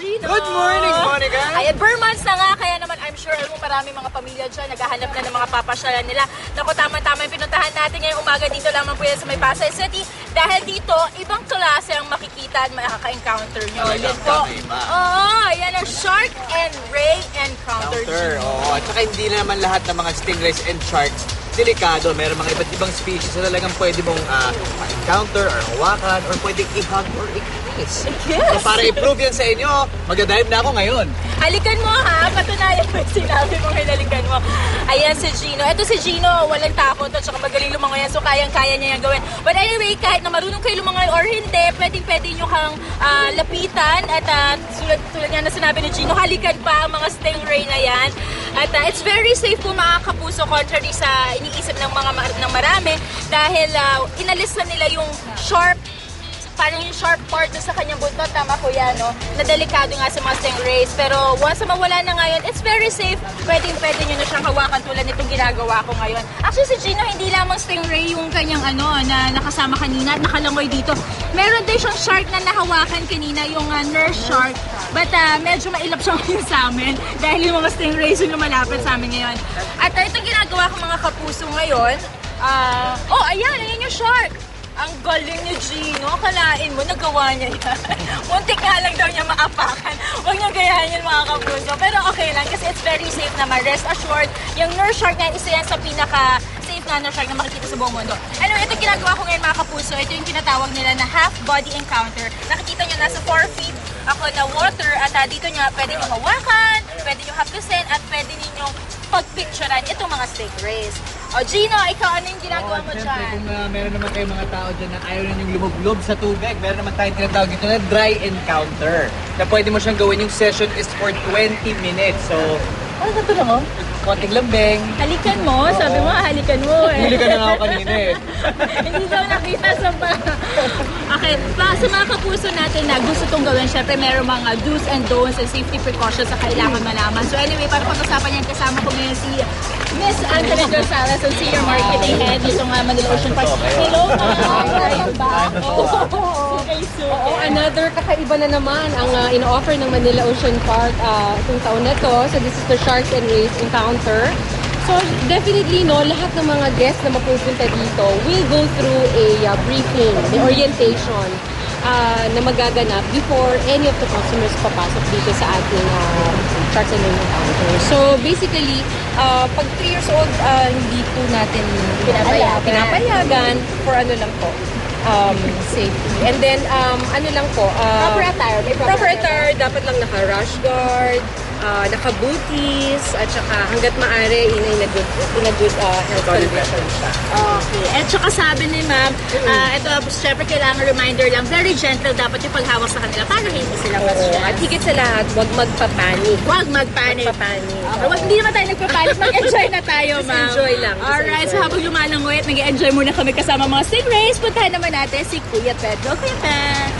Gino! Good morning, Monica! Ayan, Burmans na nga, kaya naman I'm sure alam mo marami mga pamilya dyan, naghahanap na ng mga papasyalan nila. Naku, tama-tama yung pinuntahan natin ngayong umaga dito lamang po yan sa may Pasay City. Dahil dito, ibang klase ang makikita at makaka-encounter nyo. Talagang Yan po. kakaiba. Oo, yan ang Shark and Ray Encounter. Counter, oo. At saka hindi na naman lahat ng mga stingrays and sharks delikado. Meron mga iba't ibang species na talagang pwede mong ah, ma-encounter or hawakan or pwedeng i-hug or i-kiss. Yes. So para i-prove yan sa inyo, magdadive na ako ngayon. Halikan mo ha, patunayan mo yung sinabi mo hinalikan mo. Ayan si Gino. Ito si Gino, walang takot at saka magaling lumangoy yan, so kayang-kaya niya yan gawin. But anyway, kahit na marunong kayo lumangoy or hindi, pwedeng-pwede nyo kang ah, lapitan at ah, tulad, tulad nga na sinabi ni Gino, halikan pa ang mga stingray na yan. At ah, it's very safe po mga kapuso contrary sa iniisip ng mga ng marami dahil ah, inalis na nila yung sharp parang yung sharp part sa kanyang buntot, tama ko yan, no? Na delikado nga sa mga stingrays. Pero once mawala na ngayon, it's very safe. Pwedeng pwede nyo na siyang hawakan tulad nitong ginagawa ko ngayon. Actually, si Gino, hindi lamang stingray yung kanyang ano, na nakasama kanina at nakalangoy dito. Meron din siyang shark na nahawakan kanina, yung uh, nurse shark. But uh, medyo mailap siya ngayon sa amin dahil yung mga stingrays yung lumalapit sa amin ngayon. At uh, itong ginagawa ko mga kapuso ngayon, ah, oh, ayan, ayan yung shark. Ang galing ni Gino. Kalain mo, nagawa niya yan. Muntik nga lang daw niya maapakan. Huwag niya gayahin yan mga kapuso. Pero okay lang kasi it's very safe naman. Rest assured, yung nurse shark nga, isa yan sa pinaka safe nga nurse shark na makikita sa buong mundo. Anyway, ito ginagawa ko ngayon mga kapuso. Ito yung tinatawag nila na half body encounter. Nakikita niyo nasa 4 feet ako na water at ah, dito niya pwede niyo hawakan, pwede niyo haptusin at pwede niyo pagpicturean itong mga snake rays. O Gino, ikaw ano yung ginagawa mo Siyempre, dyan? kung uh, meron naman kayong mga tao dyan na ayaw na yung lumublob sa tubig, meron naman tayong tinatawag dito na dry encounter. Na pwede mo siyang gawin, yung session is for 20 minutes. So, ano na ito lang oh? Konting lambeng. Halikan mo, sabi mo halikan mo eh. Huli ka na nga ako kanina eh. Hindi daw nakita sa pa. okay, pa, sa mga kapuso natin na gusto itong gawin, syempre meron mga do's and don'ts and safety precautions na kailangan malaman. So anyway, para pag-usapan yan, kasama ko ngayon si Miss Anthony Gonzalez, ang Senior Marketing Head dito nga Manila Ocean Park. Hello, ma'am! Welcome back. Another kakaiba na naman ang uh, ino-offer ng Manila Ocean Park uh, itong taon na to. So this is the Sharks and Rays Encounter. So definitely no, lahat ng mga guests na mapupunta dito will go through a uh, briefing, the orientation uh, na magaganap before any of the customers papasok dito sa ating uh, Sharks and Rays Encounter. So basically, uh, pag 3 years old, uh, hindi po natin Pinapayagan. pinapayagan for ano lang po, um, safety. And then, um, ano lang po, uh, Proper attire, may proper proper attire, dapat lang naka-rush guard, uh, naka-booties, at saka hanggat maaari, in, a good, in a good uh, health condition siya. Okay. At saka sabi ni ma'am, ah, ito, syempre kailangan reminder lang, very gentle dapat yung paghawak sa kanila para hindi sila ma-stress. at higit sa lahat, huwag magpapanik. Huwag mag-panic. Magpapanik. Okay, wag, hindi naman tayo nagpapanik. Mag-enjoy na tayo, Just ma'am. enjoy lang, Alright, so habang lumalangoy at nag-enjoy muna kami kasama mga stingrays, puntahan naman natin si Kuya Pedro. Kuya Pedro.